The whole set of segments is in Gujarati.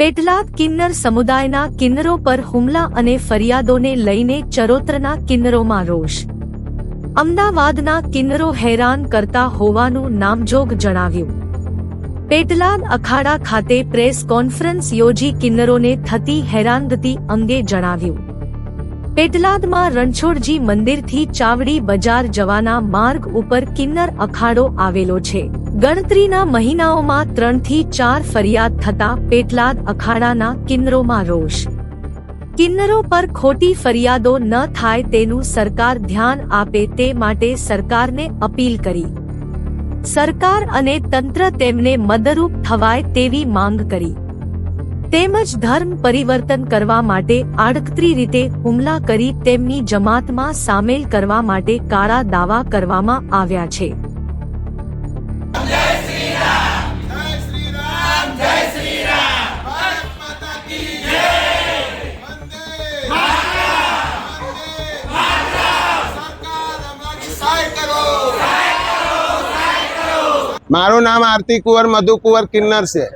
પેટલાદ કિન્નર સમુદાયના કિન્નરો પર હુમલા અને ફરિયાદોને લઈને ચરોતરના કિન્નરોમાં રોષ. અમદાવાદના કિન્નરો હેરાન કરતા હોવાનું નામજોગ જણાવ્યું. પેટલાદ અખાડા ખાતે પ્રેસ કોન્ફરન્સ યોજી કિન્નરોને થતી હેરાનગતિ અંગે જણાવ્યું. પેટલાદમાં રણછોડજી મંદિરથી ચાવડી બજાર જવાના માર્ગ ઉપર કિન્નર અખાડો આવેલો છે. ગણતરીના મહિનાઓમાં ત્રણથી ચાર ફરિયાદ થતા પેટલાદ અખાડાના કિન્નરોમાં રોષ. કિન્નરો પર ખોટી ફરિયાદો ન થાય તેનું સરકાર ધ્યાન આપે તે માટે સરકારને અપીલ કરી. સરકાર અને તંત્ર તેમને મદરૂપ થવાય તેવી માંગ કરી. તેમજ ધર્મ પરિવર્તન કરવા માટે આડકતરી રીતે હુમલા કરી તેમની જમાતમાં સામેલ કરવા માટે કાળા દાવા કરવામાં આવ્યા છે. મારું નામ આરતી કુંવર મધુ કુંવર કિન્નર છે.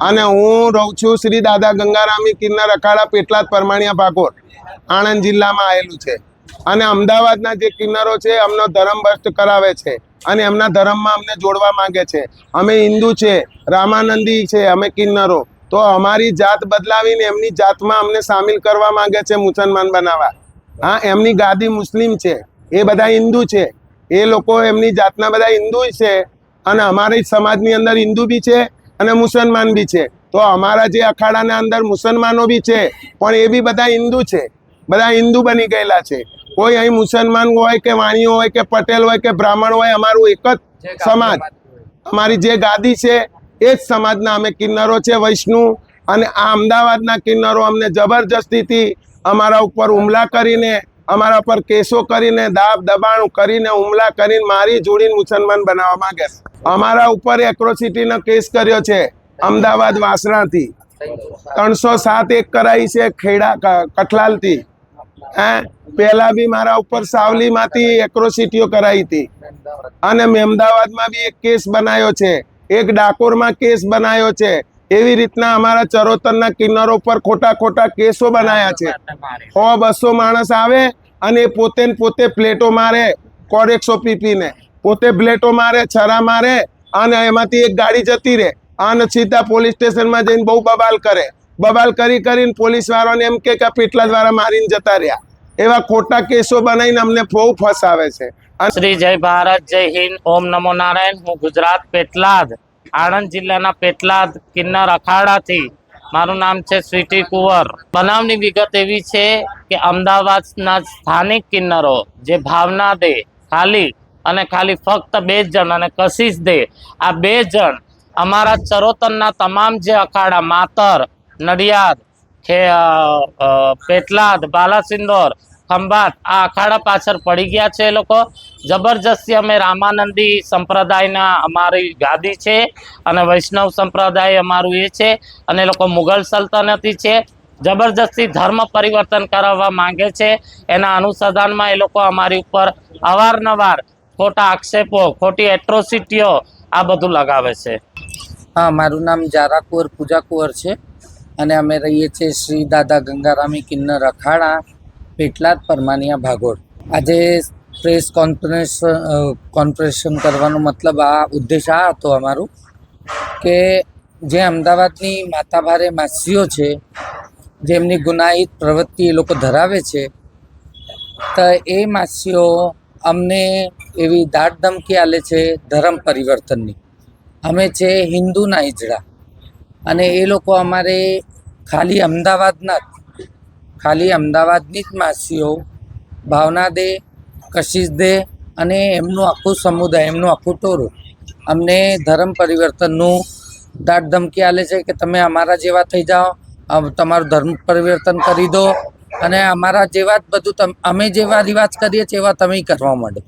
અને હું રહું છું શ્રી દાદા ગંગારામી કિન્નર અખાડા પેટલાદ પરમાણિયા ભાગોળ આણંદ જિલ્લામાં આવેલું છે. અને અમદાવાદના જે કિન્નરો છે અમનો ધર્મ ભ્રષ્ટ કરાવે છે અને એમના ધર્મમાં અમને જોડવા માંગે છે. અમે હિન્દુ છે રામાનંદી છે અમે કિન્નરો. તો અમારી જાત બદલાવીને એમની જાતમાં અમને સામેલ કરવા માંગે છે મુસલમાન બનાવવા. હા એમની ગાદી મુસ્લિમ છે. એ બધા હિન્દુ છે. એ લોકો એમની જાતના બધા હિન્દુ છે. અને અમારી સમાજની અંદર હિન્દુ બી છે અને મુસલમાન બી છે. તો અમારા જે અખાડાના અંદર મુસલમાનો બી છે પણ એ બી બધા હિન્દુ છે. બધા હિન્દુ બની ગયેલા છે. કોઈ અહીં મુસલમાન હોય કે વાણીઓ હોય કે પટેલ હોય કે બ્રાહ્મણ હોય અમારું એક જ સમાજ. અમારી જે ગાદી છે એ જ સમાજના અમે કિન્નરો છે વૈષ્ણુ. અને આ અમદાવાદના કિન્નરો અમને જબરજસ્તીથી અમારા ઉપર હુમલા કરીને અમારા પર કેસો કરીને, દાબ દબાણ કરીને, હુમલા કરીને મારી જોડીને મુસલમાન બનાવવા માંગે છે. અમારા ઉપર એક્રોસિટીનો કેસ કર્યો છે, અમદાવાદ વાસણાથી. ત્રણસો સાત એક કરાઈ છે ખેડા કઠલાલથી. હે? પહેલાં બી મારા ઉપર સાવલીમાંથી એક્રોસિટીઓ કરાઈ હતી. અને મેં અમદાવાદમાં બી એક કેસ બનાવ્યો છે, એક ડાકોરમાં કેસ બનાવ્યો છે. એવી રીતના અમારા ચરોતરના કિન્નરો પર ખોટા ખોટા કેસો બનાવ્યા છે. સો બસો માણસ આવે અને પોતે પોતે પ્લેટો મારે કોરેક્સો પીપીને પોતે પ્લેટો મારે, છરા મારે, અને એમાંથી એક ગાડી જતી રહે. અને સીધા પોલીસ સ્ટેશનમાં જઈને બહુ બબાલ કરે. બબાલ કરી કરીને પોલીસ વાળાને એમ કે આ દ્વારા મારીને જતા રહ્યા. એવા ખોટા કેસો બનાવીને અમને બહુ ફસાવે છે. શ્રી જય ભારત, જય હિન્દ, ઓમ નમો નારાયણ. હું ગુજરાત, પેટલાદ, આણંદ જિલ્લાના પેટલાદ, કિન્નર, અખાડાથી મારું નામ છે સ્વીટી કુંવર. બનાવની વિગત એવી છે કે અમદાવાદના સ્થાનિક કિન્નરો જે ભાવના દે, ખાલી અને ખાલી ફક્ત બે જણ અને કશિશ દે, આ બે જણ અમારા ચરોતરના તમામ જે અખાડા, માતર, નડિયાદ પેટલાદ, બાલાસિંદોર ખંભાત. આ અખાડા પાછળ પડી ગયા છે એ લોકો. જબરજસ્તી અમે રામાનંદી સંપ્રદાયના અમારી ગાદી છે અને વૈષ્ણવ સંપ્રદાય અમારું એ છે અને લોકો મુઘલ સલ્તનતી છે. જબરજસ્તી ધર્મ પરિવર્તન કરાવવા માંગે છે. એના અનુસંધાનમાં એ લોકો અમારી ઉપર અવારનવાર ખોટા આક્ષેપો, ખોટી એટ્રોસિટીઓ આ બધું લગાવે છે. હા, મારું નામ જારા કુંવર પૂજા કુંવર છે અને અમે રહીએ છીએ શ્રી દાદા ગંગારામી કિન્નર અખાડા. પેટલાદ પરમાનિયા ભાગોળ. આજે પ્રેસ કોન્ફરન્સ કોન્ફરેશન કરવાનો મતલબ આ ઉદ્દેશ આ હતો અમારું કે જે અમદાવાદની માતાભારે માસીઓ છે જેમની ગુનાહિત પ્રવૃત્તિ એ લોકો ધરાવે છે, તો એ માસીઓ અમને એવી દાટ ધમકી આલે છે ધર્મ પરિવર્તનની. અમે છે હિન્દુના ઈજડા અને એ લોકો અમારે ખાલી અમદાવાદના જ ખાલી અમદાવાદની જ માસીઓ, ભાવના દે, કશિશ દે અને એમનું આખું સમુદાય, એમનું આખું ટોરું. અમને ધર્મ પરિવર્તનનું દાટ ધમકી આલે છે કે તમે અમારા જેવા થઈ જાઓ તમારું ધર્મ પરિવર્તન કરી દો અને અમારા જેવા જ બધું અમે જેવા રિવાજ કરીએ છીએ એવા તમે કરવા માંડો.